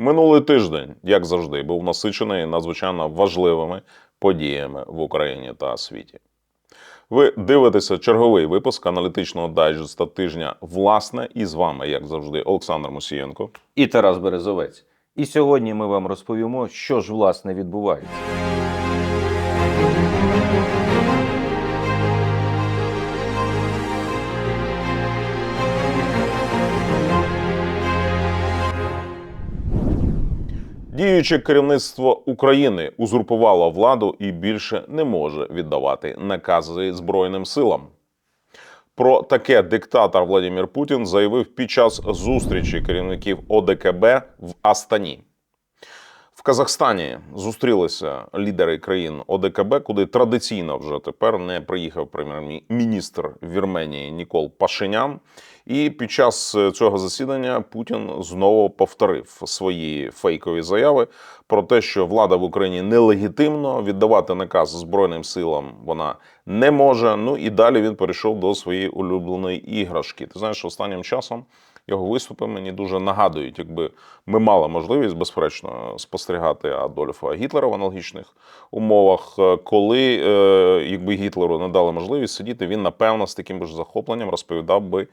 Минулий тиждень, як завжди, був насичений надзвичайно важливими подіями в Україні та світі. Ви дивитеся черговий випуск аналітичного дайджеста тижня. Власне, і з вами, як завжди, Олександр Мусієнко. і Тарас Березовець. І сьогодні ми вам розповімо, що ж власне відбувається. Діюче керівництво України узурпувало владу і більше не може віддавати накази Збройним силам. Про таке диктатор Владимир Путін заявив під час зустрічі керівників ОДКБ в Астані. Казахстані зустрілися лідери країн ОДКБ, куди традиційно вже тепер не приїхав прем'єр-міністр Вірменії Нікол Пашинян. І під час е, цього засідання Путін знову повторив свої фейкові заяви про те, що влада в Україні нелегітимно віддавати наказ збройним силам вона не може. Ну і далі він перейшов до своєї улюбленої іграшки. Ти знаєш, останнім часом його виступи мені дуже нагадують, якби ми мали можливість, безперечно, спостерігати Адольфа Гітлера в аналогічних умовах, е, коли е, якби Гітлеру не дали можливість сидіти, він напевно з таким ж захопленням розповідав би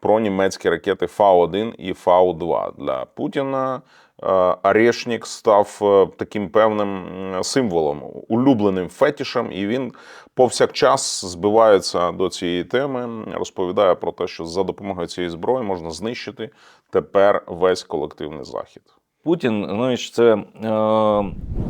про німецькі ракети Фау-1 і Фау-2 для Путіна. Е, Орешник став е, таким певним символом, улюбленим фетішем, і він повсякчас збивається до цієї теми, розповідає про те, що за допомогою цієї зброї можна знищити тепер весь колективний захід. Путін, знаєш, це е,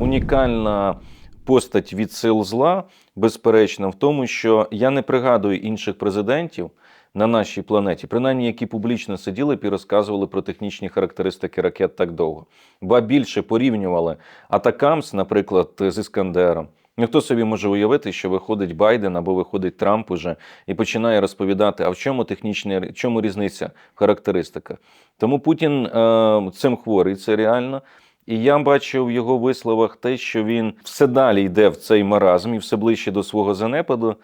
унікальна постать від сил зла, безперечно, в тому, що я не пригадую інших президентів на нашій планеті, принаймні, які публічно сиділи і розказували про технічні характеристики ракет так довго. Ба більше порівнювали Атакамс, наприклад, з Іскандером. Ну, хто собі може уявити, що виходить Байден або виходить Трамп уже і починає розповідати, а в чому технічна чому різниця в характеристиках. Тому Путін е, цим хворий, це реально. І я бачу в його висловах те, що він все далі йде в цей маразм і все ближче до свого занепаду.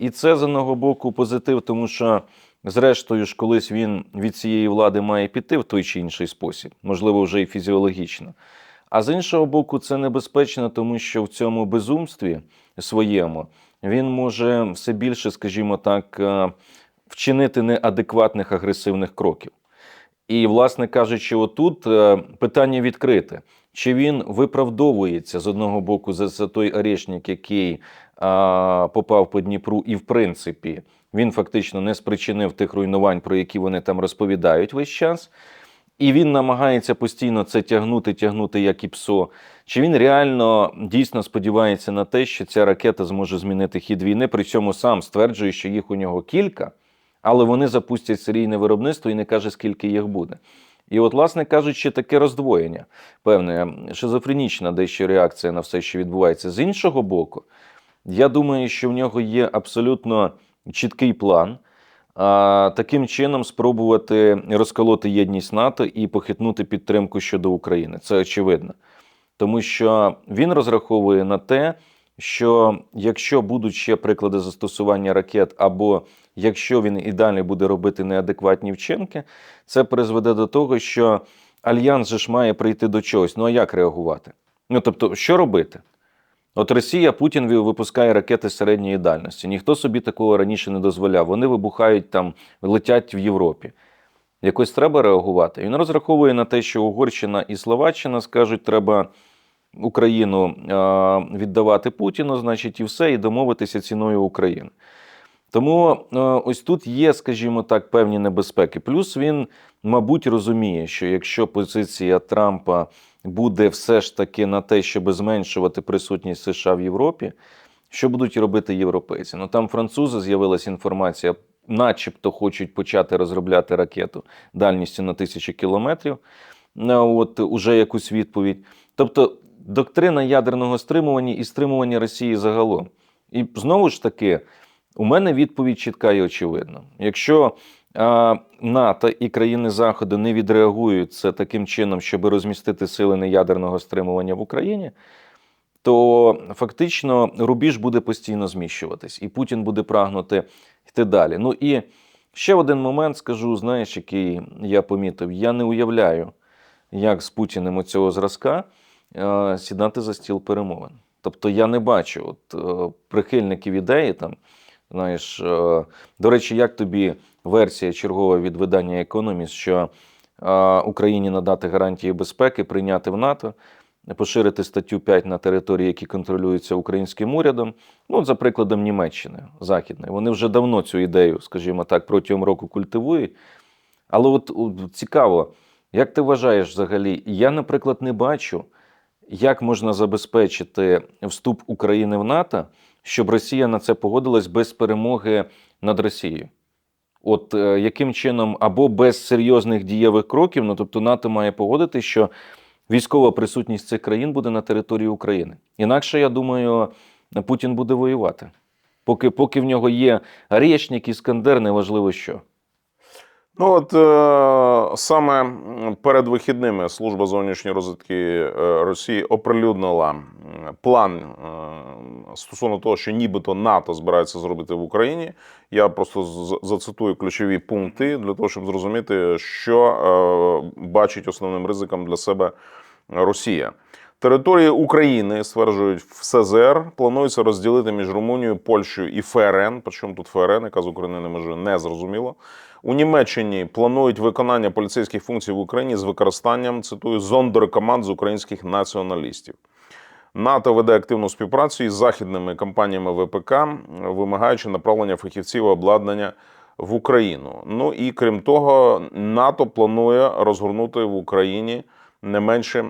І це з одного боку позитив, тому що, зрештою ж, колись він від цієї влади має піти в той чи інший спосіб, можливо, вже і фізіологічно. А з іншого боку, це небезпечно, тому що в цьому безумстві своєму він може все більше, скажімо так, е, вчинити неадекватних агресивних кроків. І, власне кажучи, отут е, питання відкрите. Чи він виправдовується з одного боку за, той орешник, який попав по Дніпру, і в принципі він фактично не спричинив тих руйнувань, про які вони там розповідають весь час. І він намагається постійно це тягнути, тягнути як і псо. Чи він реально дійсно сподівається на те, що ця ракета зможе змінити хід війни? При цьому сам стверджує, що їх у нього кілька, але вони запустять серійне виробництво і не каже, скільки їх буде. І от, власне кажучи, таке роздвоєння, певне, шизофренічна дещо реакція на все, що відбувається. З іншого боку, я думаю, що в нього є абсолютно чіткий план. А, таким чином спробувати розколоти єдність НАТО і похитнути підтримку щодо України. Це очевидно. Тому що він розраховує на те, що якщо будуть ще приклади застосування ракет, або якщо він і далі буде робити неадекватні вчинки, це призведе до того, що альянс же ж має прийти до чогось. Ну а як реагувати? Ну тобто, що робити? От Росія, Путін випускає ракети середньої дальності. Ніхто собі такого раніше не дозволяв. Вони вибухають там, летять в Європі. Якось треба реагувати. Він розраховує на те, що Угорщина і Словаччина скажуть, треба Україну віддавати Путіну, значить, і все, і домовитися ціною України. Тому ось тут є, скажімо так, певні небезпеки. Плюс він, мабуть, розуміє, що якщо позиція Трампа буде все ж таки на те, щоб зменшувати присутність США в Європі, що будуть робити європейці? Ну там французи з'явилася інформація, начебто хочуть почати розробляти ракету дальністю на тисячі кілометрів. Ну, От уже якусь відповідь. Тобто доктрина ядерного стримування і стримування Росії загалом. І знову ж таки, у мене відповідь чітка і очевидна. Якщо НАТО і країни Заходу не відреагують це таким чином, щоб розмістити сили неядерного стримування в Україні, то фактично рубіж буде постійно зміщуватись, і Путін буде прагнути йти далі. Ну і ще один момент скажу, знаєш, який я помітив: я не уявляю як з Путіним у цього зразка, е, сідати за стіл перемовин. Тобто я не бачу от, е, прихильників ідеї там. Знаєш, е, до речі, як тобі версія чергова від видання Економіст, що е, Україні надати гарантії безпеки, прийняти в НАТО, поширити статтю 5 на території, які контролюються українським урядом. Ну, за прикладом Німеччини Західної. Вони вже давно цю ідею, скажімо так, протягом року культивують. Але от, от цікаво, як ти вважаєш взагалі? Я, наприклад, не бачу, як можна забезпечити вступ України в НАТО, щоб Росія на це погодилась без перемоги над Росією. От е, яким чином, або без серйозних дієвих кроків, ну тобто НАТО має погодити, що військова присутність цих країн буде на території України. Інакше, я думаю, Путін буде воювати. Поки, поки в нього є Рєчник, Іскандер, неважливо що. Ну от е, саме перед вихідними служба зовнішньої розвідки е, Росії оприлюднила план е, стосовно того, що нібито НАТО збирається зробити в Україні. Я просто з- зацитую ключові пункти для того, щоб зрозуміти, що е, бачить основним ризиком для себе Росія. Території України стверджують в СЗР планується розділити між Румунією, Польщею і ФРН. Причому тут ФРН, яка з України не може не зрозуміло. У Німеччині планують виконання поліцейських функцій в Україні з використанням цитую зондеркоманд з українських націоналістів. НАТО веде активну співпрацю із західними компаніями ВПК, вимагаючи направлення фахівців обладнання в Україну. Ну і крім того, НАТО планує розгорнути в Україні не менше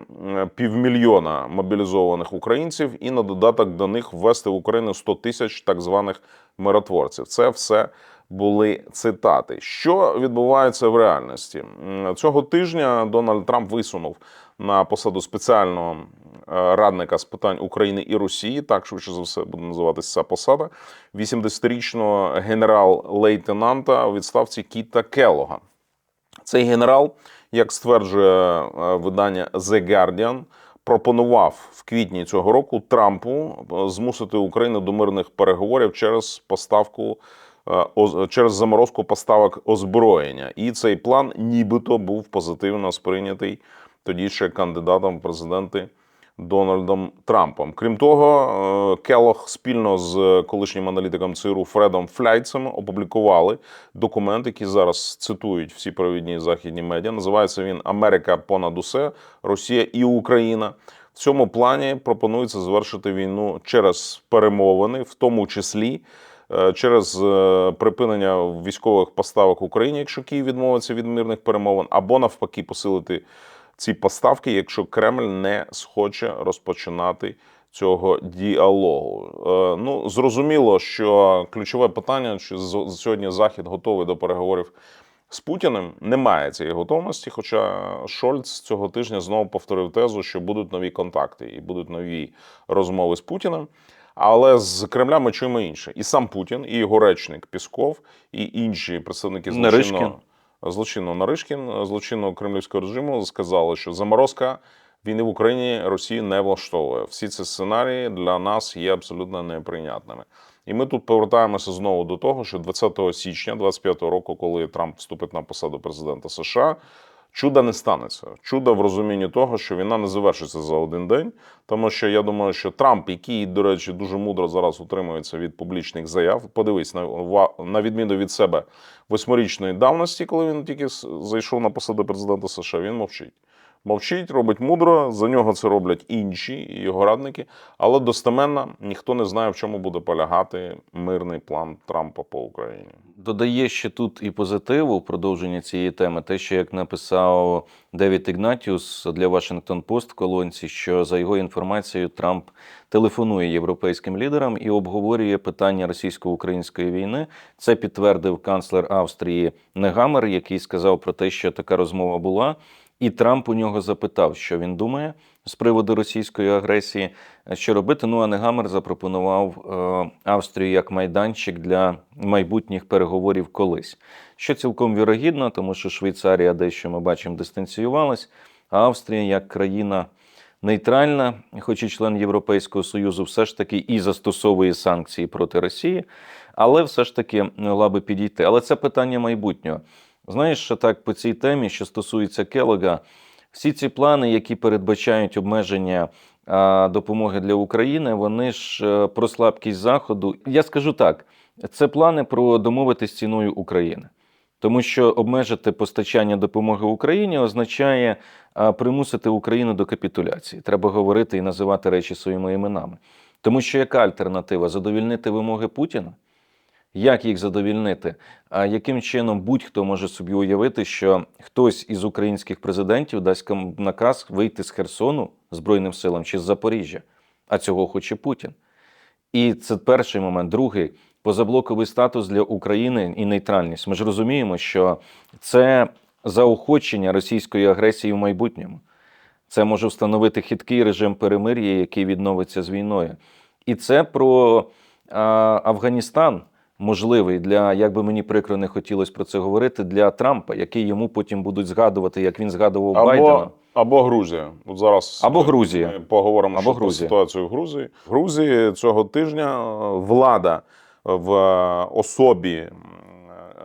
півмільйона мобілізованих українців, і на додаток до них ввести в Україну 100 тисяч так званих миротворців. Це все були цитати. Що відбувається в реальності? Цього тижня Дональд Трамп висунув на посаду спеціального е, радника з питань України і Росії, так швидше за все буде називатися ця посада, 80-річного генерал-лейтенанта у відставці Кіта Келога. Цей генерал, як стверджує е, видання The Guardian, пропонував в квітні цього року Трампу е, змусити Україну до мирних переговорів через поставку е, через заморозку поставок озброєння. І цей план нібито був позитивно сприйнятий тоді ще кандидатом в президенти Дональдом Трампом. Крім того, е, Келох спільно з колишнім аналітиком ЦРУ Фредом Фляйцем опублікували документ, який зараз цитують всі провідні західні медіа. Називається він Америка понад усе, Росія і Україна. В цьому плані пропонується завершити війну через перемовини, в тому числі е, через е, припинення військових поставок Україні, якщо Київ відмовиться від мирних перемовин, або навпаки посилити ці поставки, якщо Кремль не схоче розпочинати цього діалогу. Е, Ну зрозуміло, що ключове питання, чи сьогодні Захід готовий до переговорів з Путіним, немає цієї готовності. Хоча Шольц цього тижня знову повторив тезу, що будуть нові контакти і будуть нові розмови з Путіним. Але з Кремля ми чуємо інше. І сам Путін, і його речник Пісков, і інші представники злочинного злочинного Наришкін, злочинного кремлівського режиму сказали, що заморозка війни в Україні Росії не влаштовує. Всі ці сценарії для нас є абсолютно неприйнятними. І ми тут повертаємося знову до того, що 20 січня 25 року, коли Трамп вступить на посаду президента США, чуда не станеться. Чуда в розумінні того, що війна не завершиться за один день. Тому що я думаю, що Трамп, який, до речі, дуже мудро зараз утримується від публічних заяв, подивись на, на відміну від себе восьмирічної давності, коли він тільки зайшов на посаду президента США, він мовчить. Мовчить, робить мудро, за нього це роблять інші його радники, але достеменно ніхто не знає, в чому буде полягати мирний план Трампа по Україні. Додає ще тут і позитиву продовження цієї теми, те, що як написав Девід Ігнатіус для Washington Post в колонці, що за його інформацією Трамп телефонує європейським лідерам і обговорює питання російсько-української війни. Це підтвердив канцлер Австрії Негамер, який сказав про те, що така розмова була. І Трамп у нього запитав, що він думає з приводу російської агресії, що робити. Ну а Негамер запропонував е, Австрію як майданчик для майбутніх переговорів колись. Що цілком вірогідно, тому що Швейцарія дещо ми бачимо дистанціювалась, а Австрія як країна нейтральна, хоч і член Європейського Союзу, все ж таки і застосовує санкції проти Росії, але все ж таки могла би підійти. Але це питання майбутнього. Знаєш, що так по цій темі, що стосується Келога, Всі ці плани, які передбачають обмеження допомоги для України, вони ж е, про слабкість Заходу. Я скажу так: це плани про домовитись ціною України. Тому що обмежити постачання допомоги Україні означає примусити Україну до капітуляції. Треба говорити і називати речі своїми іменами. Тому що яка альтернатива? Задовільнити вимоги Путіна? Як їх задовільнити? А яким чином будь-хто може собі уявити, що хтось із українських президентів дасть наказ вийти з Херсону Збройним силам чи з Запоріжжя? А цього хоче Путін. І це перший момент. Другий позаблоковий статус для України і нейтральність. Ми ж розуміємо, що це заохочення російської агресії в майбутньому. Це може встановити хиткий режим перемир'я, який відновиться з війною. І це про а, Афганістан можливий для, як би мені прикро не хотілося про це говорити, для Трампа, який йому потім будуть згадувати, як він згадував Байдена. Або, або Грузія. От зараз Або Грузія. Ми поговоримо Або про ситуацію в Грузії. В Грузії цього тижня е, влада в е, особі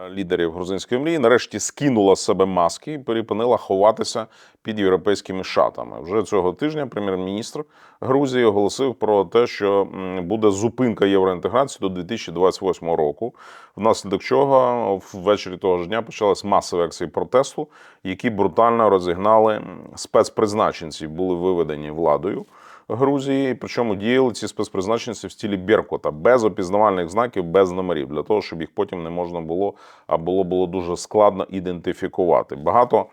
лідерів грузинської мрії нарешті скинула з себе маски і перепинила ховатися під європейськими шатами. Вже цього тижня прем'єр-міністр Грузії оголосив про те, що буде зупинка євроінтеграції до 2028 року, внаслідок чого ввечері того ж дня почалась масові акції протесту, які брутально розігнали спецпризначенці, були виведені владою. Грузії, причому діяли ці спецпризначенці в стілі Беркута, без опізнавальних знаків, без номерів, для того, щоб їх потім не можна було, а було було дуже складно ідентифікувати. Багато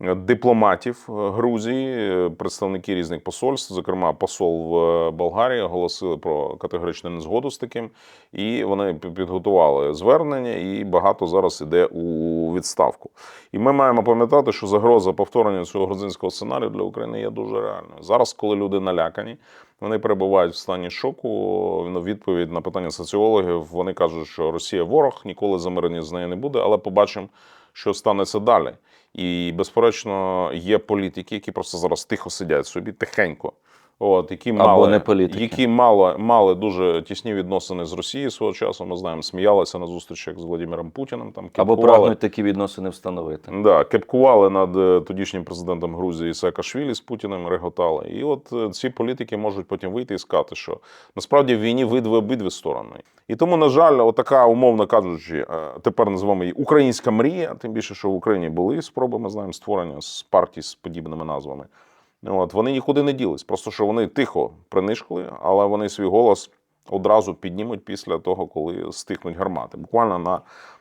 дипломатів е, Грузії, е, представники різних посольств, зокрема посол в е, Болгарії, оголосили про категоричну незгоду з таким, і вони підготували звернення, і багато зараз іде у відставку. І ми маємо пам'ятати, що загроза повторення цього грузинського сценарію для України є дуже реальною. Зараз, коли люди налякані, вони перебувають в стані шоку. Ну, відповідь на питання соціологів вони кажуть, що Росія ворог, ніколи замирення з нею не буде, але побачимо, що станеться далі. І безперечно, є політики, які просто зараз тихо сидять собі, тихенько. От, які Або мали, не політики. які мали, мали дуже тісні відносини з Росією свого часу. Ми знаємо, сміялися на зустрічах з Владимиром Путіним. Там Або прагнуть такі відносини встановити. Да, кепкували над е, тодішнім президентом Грузії Саакашвілі з Путіним, реготали. І от е, ці політики можуть потім вийти і сказати, що насправді в війні видве обидві сторони. І тому, на жаль, отака, умовно кажучи, е, тепер називаємо її українська мрія, тим більше, що в Україні були спроби, ми знаємо, створення з партій з подібними назвами. От, вони нікуди не ділись. Просто що вони тихо принишкли, але вони свій голос одразу піднімуть після того, коли стихнуть гармати. Буквально на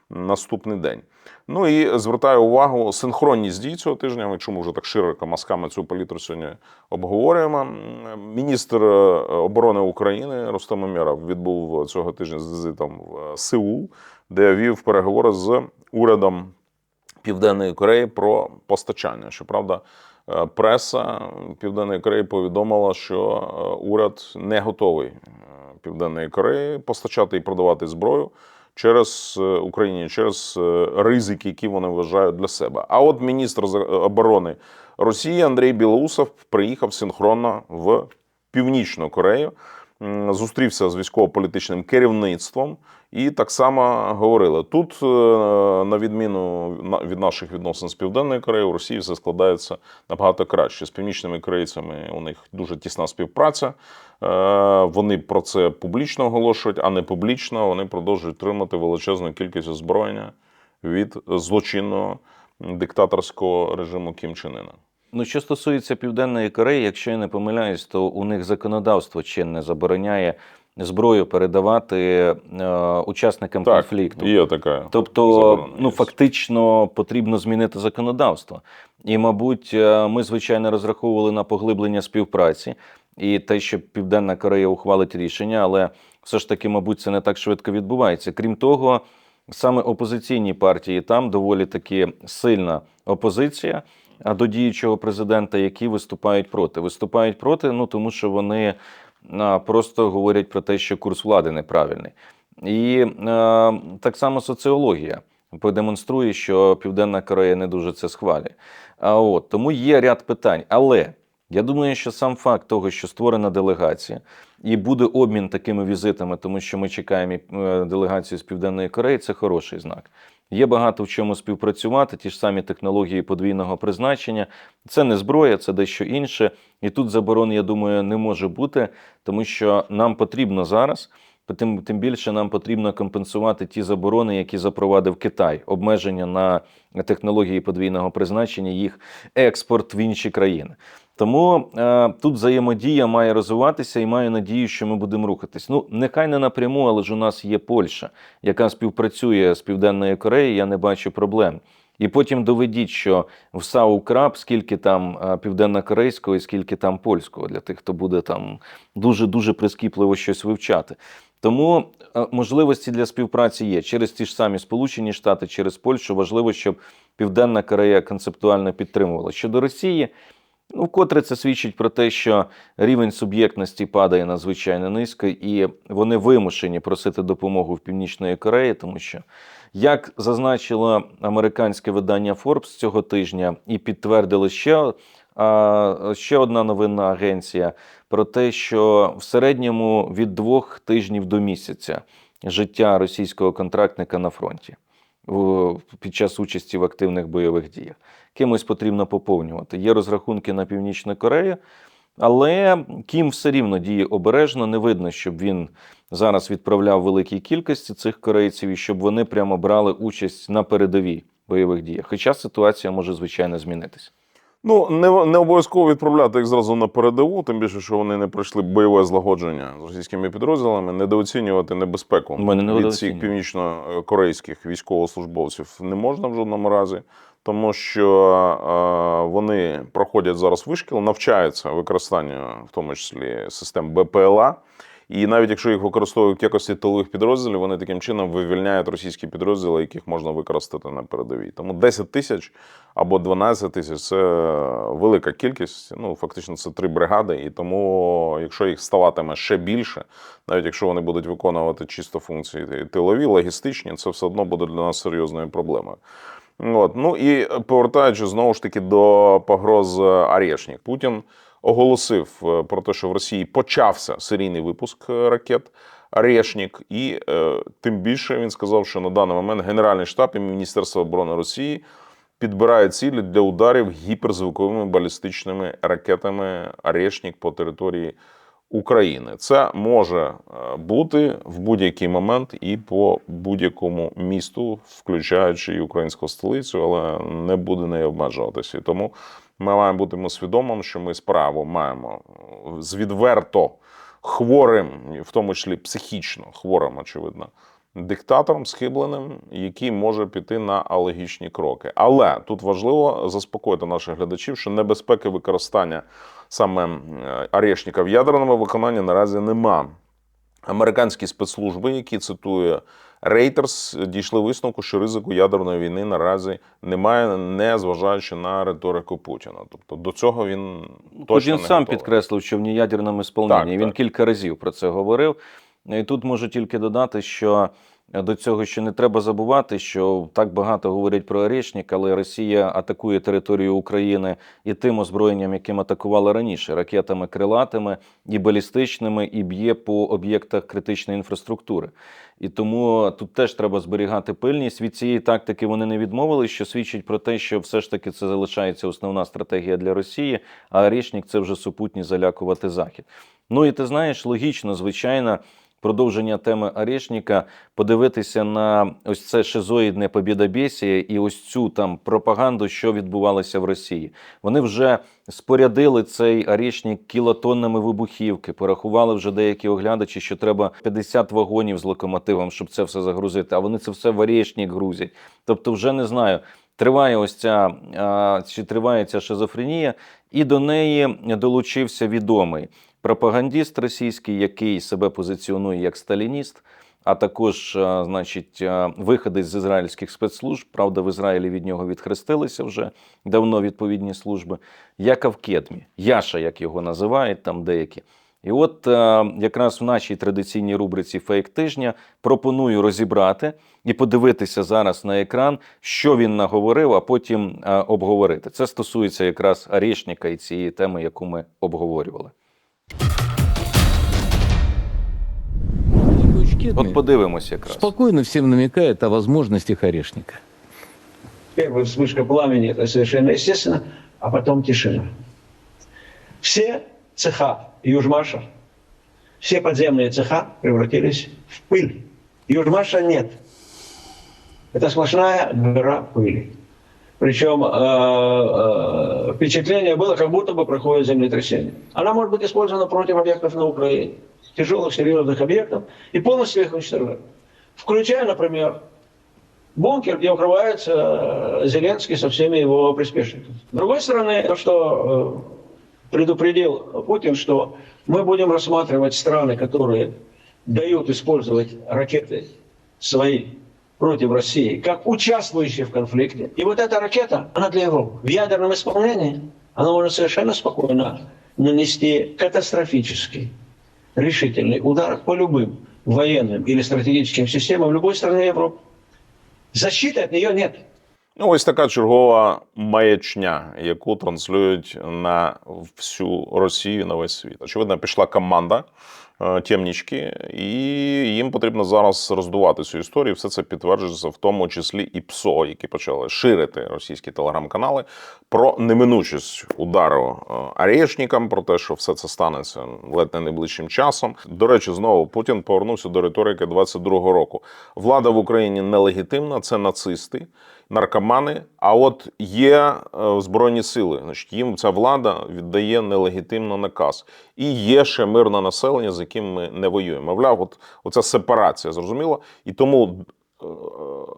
наступний день. Ну і звертаю увагу синхронність дій цього тижня. Ми вже так широко мазками цю палітру сьогодні обговорюємо. Міністр е, оборони України Рустем Умєров відбув цього тижня з візитом в е, Сеул, де вів переговори з урядом Південної Кореї про постачання. Щоправда, преса Південної Кореї повідомила, що е, уряд не готовий е, Південної Кореї постачати і продавати зброю через е, Україні через е, ризики, які вони вважають для себе. А от міністр оборони Росії Андрій Білоусов приїхав синхронно в Північну Корею. Зустрівся з військово-політичним керівництвом і так само говорили. Тут, е, на відміну від наших відносин з Південною Кореєю, у Росії все складається набагато краще. З північними корейцями у них дуже тісна співпраця. Е, Вони про це публічно оголошують, а не публічно вони продовжують отримати величезну кількість озброєння від злочинного диктаторського режиму Кім Чен Іна. Ну, що стосується Південної Кореї, якщо я не помиляюсь, то у них законодавство чинне забороняє зброю передавати е, учасникам конфлікту. є така. Тобто, ну фактично потрібно змінити законодавство. І, мабуть, е, ми звичайно розраховували на поглиблення співпраці і те, що Південна Корея ухвалить рішення, але все ж таки, мабуть, це не так швидко відбувається. Крім того, саме опозиційні партії там доволі таки сильна опозиція а, до діючого президента, які виступають проти. Виступають проти, ну тому що вони просто говорять про те, що курс влади неправильний. І так само соціологія продемонструє, що Південна Корея не дуже це схвалює. А от тому є ряд питань. Але я думаю, що сам факт того, що створена делегація, і буде обмін такими візитами, тому що ми чекаємо е, делегацію з Південної Кореї, це хороший знак. Є багато в чому співпрацювати, ті ж самі технології подвійного призначення. Це не зброя, це дещо інше. І тут заборон, я думаю, не може бути, тому що нам потрібно зараз. Тим, тим більше нам потрібно компенсувати ті заборони, які запровадив Китай, обмеження на технології подвійного призначення, їх експорт в інші країни. Тому е, тут взаємодія має розвиватися і маю надію, що ми будемо рухатись. Ну, нехай не напряму, але ж у нас є Польща, яка співпрацює з Південною Кореєю, я не бачу проблем. І потім доведіть, що в САУ Краб скільки там е, південно-корейського і скільки там польського, для тих, хто буде там дуже-дуже прискіпливо щось вивчати. Тому е, можливості для співпраці є через ті ж самі Сполучені Штати, через Польщу. Важливо, щоб Південна Корея концептуально підтримувала. Щодо Росії, ну вкотре це свідчить про те, що рівень суб'єктності падає надзвичайно низько, і вони вимушені просити допомогу в Північної Кореї, тому що, як зазначило американське видання Forbes цього тижня, і підтвердили ще, ще одна новинна агенція про те, що в середньому від двох тижнів до місяця життя російського контрактника на фронті під час участі в активних бойових діях. Кимось потрібно поповнювати. Є розрахунки на Північну Корею, але Кім все рівно діє обережно. Не видно, щоб він зараз відправляв великій кількості цих корейців і щоб вони прямо брали участь на передовій бойових діях. Хоча ситуація може звичайно змінитися. Ну, не, не обов'язково відправляти їх зразу на передову, тим більше, що вони не пройшли бойове злагодження з російськими підрозділами, недооцінювати небезпеку Ми не від цих північно-корейських військовослужбовців не можна в жодному разі, тому що е, вони проходять зараз вишкіл, навчаються використанню, в тому числі систем БПЛА. І навіть якщо їх використовують в якості тилових підрозділів, вони таким чином вивільняють російські підрозділи, яких можна використати на передовій. Тому 10 тисяч або 12 тисяч це велика кількість. Ну фактично це три бригади. І тому, якщо їх ставатиме ще більше, навіть якщо вони будуть виконувати чисто функції тилові, логістичні, це все одно буде для нас серйозною проблемою. От. Ну і повертаючись знову ж таки до погроз Арєшнік, Путін оголосив е, про те, що в Росії почався серійний випуск е, ракет Арєшнік, і е, тим більше він сказав, що на даний момент Генеральний штаб і Міністерство оборони Росії підбирають цілі для ударів гіперзвуковими балістичними ракетами Арєшнік по території України. Це може е, бути в будь-який момент і по будь-якому місту, включаючи і українську столицю, але не буде нею обмежуватися. І тому ми маємо бути свідомим, що ми справу маємо е, з відверто хворим, в тому числі психічно хворим, очевидно, диктатором схибленим, який може піти на алогічні кроки. Але тут важливо заспокоїти наших глядачів, що небезпеки використання саме е, Арешника в ядерному виконанні наразі нема. Американські спецслужби, які цитує Reuters, дійшли висновку, що ризику ядерної війни наразі немає, не зважаючи на риторику Путіна. Тобто до цього він точно він не сам готовий. підкреслив, що в неядерному сповненні. Так, Він так. кілька разів про це говорив. І тут можу тільки додати, що до цього ще не треба забувати, що так багато говорять про Орешник, але Росія атакує територію України і тим озброєнням, яким атакувала раніше, ракетами крилатими і балістичними, і б'є по об'єктах критичної інфраструктури. І тому тут теж треба зберігати пильність. Від цієї тактики вони не відмовились, що свідчить про те, що все ж таки це залишається основна стратегія для Росії, а Орешник – це вже супутні залякувати Захід. Ну і ти знаєш, логічно, звичайно, продовження теми Орешника, подивитися на ось це шизоїдне побєдобєсія і ось цю там пропаганду, що відбувалося в Росії. Вони вже спорядили цей Орешник кілотоннами вибухівки. Порахували вже деякі оглядачі, що треба 50 вагонів з локомотивом, щоб це все загрузити. А вони це все в Орешник грузять. Тобто, вже не знаю. Триває ось ця чи триває ця шизофренія, і до неї долучився відомий пропагандіст російський, який себе позиціонує як сталініст, а також, значить, виходить виходець з ізраїльських спецслужб. Правда, в Ізраїлі від нього відхрестилися вже давно відповідні служби. Яков Кедмі, Яша, як його називають там деякі. І от е, якраз в нашій традиційній рубриці Фейк тижня пропоную розібрати і подивитися зараз на екран, що він наговорив, а потім е, обговорити. Це стосується якраз Арішника і цієї теми, яку ми обговорювали. От подивимось якраз. спокойно всем намекает о возможностях орешника. Первая вспышка пламени – это совершенно естественно, а потом тишина. Все цеха Южмаша, все подземные цеха превратились в пыль. Южмаша нет. Это сплошная гора пыли. Причем э, э, впечатление было, как будто бы проходит землетрясение. Она может быть использована против объектов на Украине, тяжелых, серьезных объектов, и полностью их уничтожать. Включая, например, бункер, где укрывается э, Зеленский со всеми его приспешниками. С другой стороны, то, что э, предупредил Путин, что мы будем рассматривать страны, которые дают использовать ракеты свои против России, как участвующие в конфликте. И вот эта ракета, она для Европы. В ядерном исполнении она может совершенно спокойно нанести катастрофический, решительный удар по любым военным или стратегическим системам любой страны Европы. Защиты от нее нет. Ну, ось така чергова маячня, яку транслюють на всю Росію, на весь світ. Очевидно, пішла команда е, темнічки, і їм потрібно зараз роздувати цю історію. Все це підтверджується, в тому числі і ПСО, які почали ширити російські телеграм-канали про неминучість удару е, арешникам, про те, що все це станеться ледь не найближчим часом. До речі, знову Путін повернувся до риторики 22-го року. Влада в Україні нелегітимна, це нацисти наркомани. А от є е, збройні сили, значить їм ця влада віддає нелегітимно наказ. І є ще мирне населення, з яким ми не воюємо. Мовляв, от оця сепарація, зрозуміло. І тому е,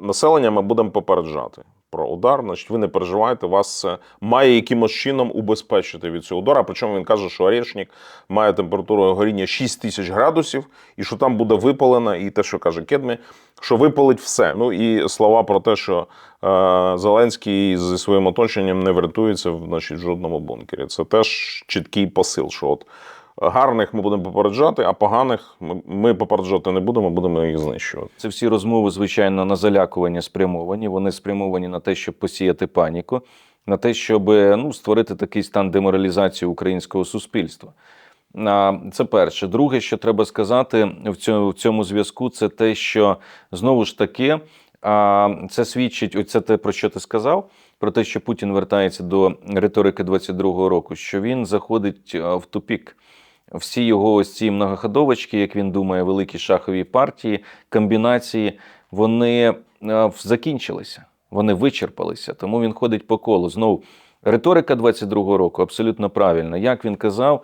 населення ми будемо попереджати про удар. Значить, ви не переживайте, вас має якимось чином убезпечити від цього удара. Причому він каже, що орешник має температуру горіння 6 тисяч градусів, і що там буде випалено, і те, що каже Кедмі, що випалить все. Ну і слова про те, що е, Зеленський зі своїм оточенням не врятується в значить, жодному бункері. Це теж чіткий посил, що от гарних ми будемо попереджати, а поганих ми, попереджати не будемо, будемо їх знищувати. Це всі розмови, звичайно, на залякування спрямовані. Вони спрямовані на те, щоб посіяти паніку, на те, щоб ну, створити такий стан деморалізації українського суспільства. Це перше. Друге, що треба сказати в цьому, в цьому зв'язку, це те, що знову ж таки а, це свідчить, оце те, про що ти сказав, про те, що Путін вертається до риторики 22-го року, що він заходить в тупік. Всі його ось ці многоходовочки, як він думає, великі шахові партії, комбінації, вони е, закінчилися, вони вичерпалися. Тому він ходить по колу. Знову риторика 22-го року абсолютно правильна. Як він казав,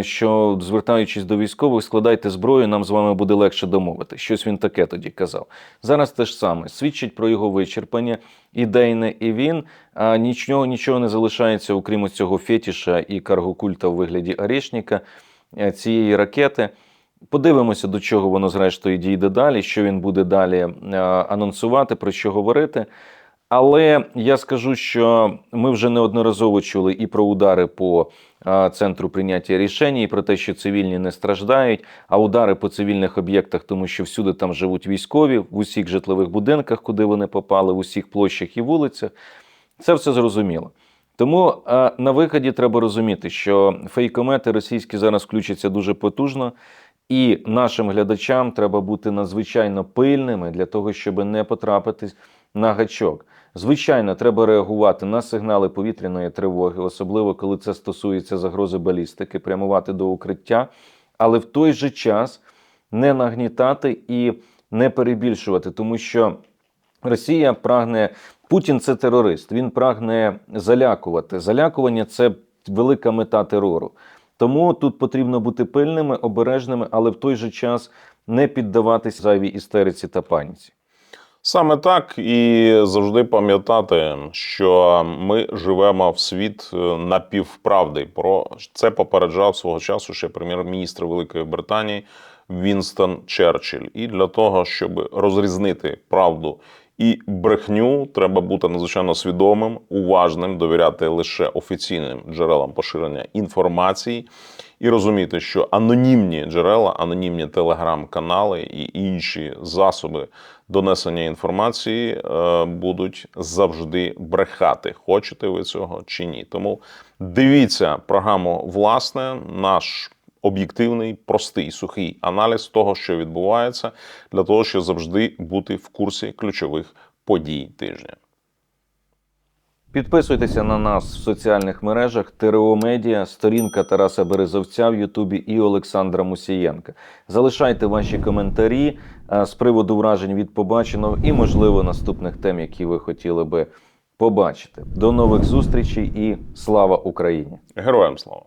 що звертаючись до військових, складайте зброю, нам з вами буде легше домовити. Щось він таке тоді казав. Зараз те ж саме свідчить про його вичерпання ідейне, і він а, нічого, нічого не залишається, окрім цього фетіша і каргокульта в вигляді Орешника, е, цієї ракети. Подивимося, до чого воно зрештою дійде далі, що він буде далі е, анонсувати, про що говорити. Але я скажу, що ми вже неодноразово чули і про удари по центру прийняття рішень, і про те, що цивільні не страждають, а удари по цивільних об'єктах, тому що всюди там живуть військові, в усіх житлових будинках, куди вони попали, в усіх площах і вулицях. Це все зрозуміло. Тому на виході треба розуміти, що фейкомети російські зараз включаться дуже потужно, і нашим глядачам треба бути надзвичайно пильними для того, щоб не потрапити на гачок. Звичайно, треба реагувати на сигнали повітряної тривоги, особливо коли це стосується загрози балістики, прямувати до укриття, але в той же час не нагнітати і не перебільшувати, тому що Росія прагне Путін це терорист. Він прагне залякувати. Залякування це велика мета терору. Тому тут потрібно бути пильними, обережними, але в той же час не піддаватись зайвій істериці та паніці. Саме так і завжди пам'ятати, що ми живемо в світ е, напівправди. Про це попереджав свого часу ще прем'єр-міністр Великої Британії Вінстон Черчилль. І для того, щоб розрізнити правду і брехню, треба бути надзвичайно свідомим, уважним, довіряти лише офіційним джерелам поширення інформації і розуміти, що анонімні джерела, анонімні телеграм-канали і інші засоби донесення інформації е, будуть завжди брехати. Хочете ви цього чи ні? Тому дивіться програму власне, наш об'єктивний, простий, сухий аналіз того, що відбувається, для того, щоб завжди бути в курсі ключових подій тижня. Підписуйтеся на нас в соціальних мережах ТРО Медіа, сторінка Тараса Березовця в Ютубі і Олександра Мусієнка. Залишайте ваші коментарі з приводу вражень від побаченого і, можливо, наступних тем, які ви хотіли би побачити. До нових зустрічей і слава Україні! Героям слава!